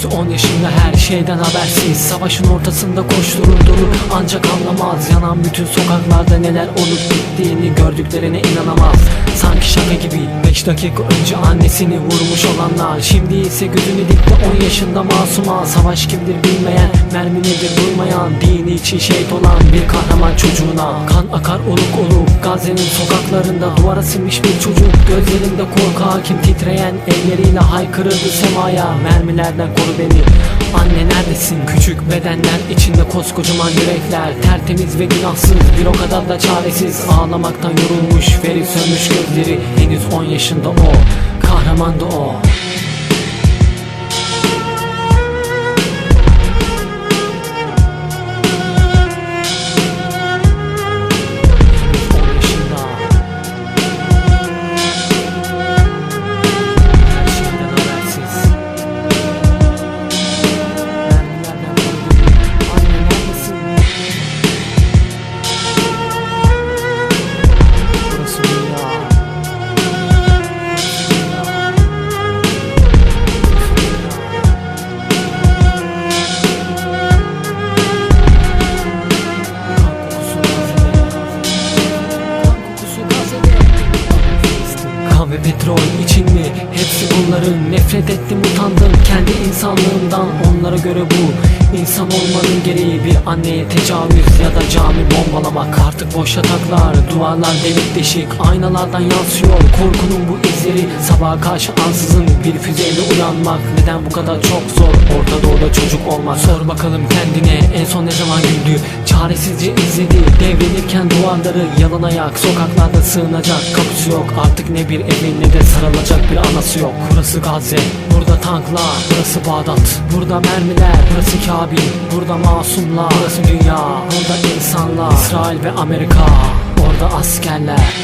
Henüz 10 yaşında her şeyden habersiz. Savaşın ortasında koşturur durur ancak anlamaz. Yanan bütün sokaklarda neler olup bittiğini gördüklerine inanamaz. Sanki şaka gibi 5 dakika önce annesini vurmuş olanlar. Şimdi ise gözünü dikti 10 yaşında masuma. Savaş kimdir bilmeyen mermi nedir duymayan Dini için şehit olan bir kahraman çocuğuna. Kan akar oluk oluk Gazze'nin sokaklarında duvara sinmiş bir çocuk. Gözlerinde korku hakim titreyen elleriyle haykırırdı semaya. Mermilerden koru beni. Anne neredesin? Küçük bedenler içinde koskocaman yürekler. Tertemiz ve günahsız bir o kadar da çaresiz. Ağlamaktan yorulmuş Ferit sönmüş gözleri. Henüz 10 yaşında o. Kahramandı o Petrol için mi? Hepsi bunların Nefret ettim utandım kendi insanlığımdan Onlara göre bu insan olmanın gereği Bir anneye tecavüz ya da cami bombalamak. Artık boş yataklar, duvarlar delik deşik Aynalardan yansıyor. Korkunun bu izleri Sabaha karşı ansızın bir füzeyle uyanmak. Neden bu kadar çok zor? Orta Doğu'da çocuk olmak. Sor bakalım kendine en son ne zaman güldü? Çaresizce izledi devrilirken duvarları Yalın ayak sokaklarda sığınacak. Kapısı yok artık ne bir evin ne de sarılacak bir anası yok. Burası Gazze tanklar Burası Bağdat. Burada mermiler Burası Kabil. Burada masumlar Burası dünya. Burada insanlar İsrail ve Amerika. Orada askerler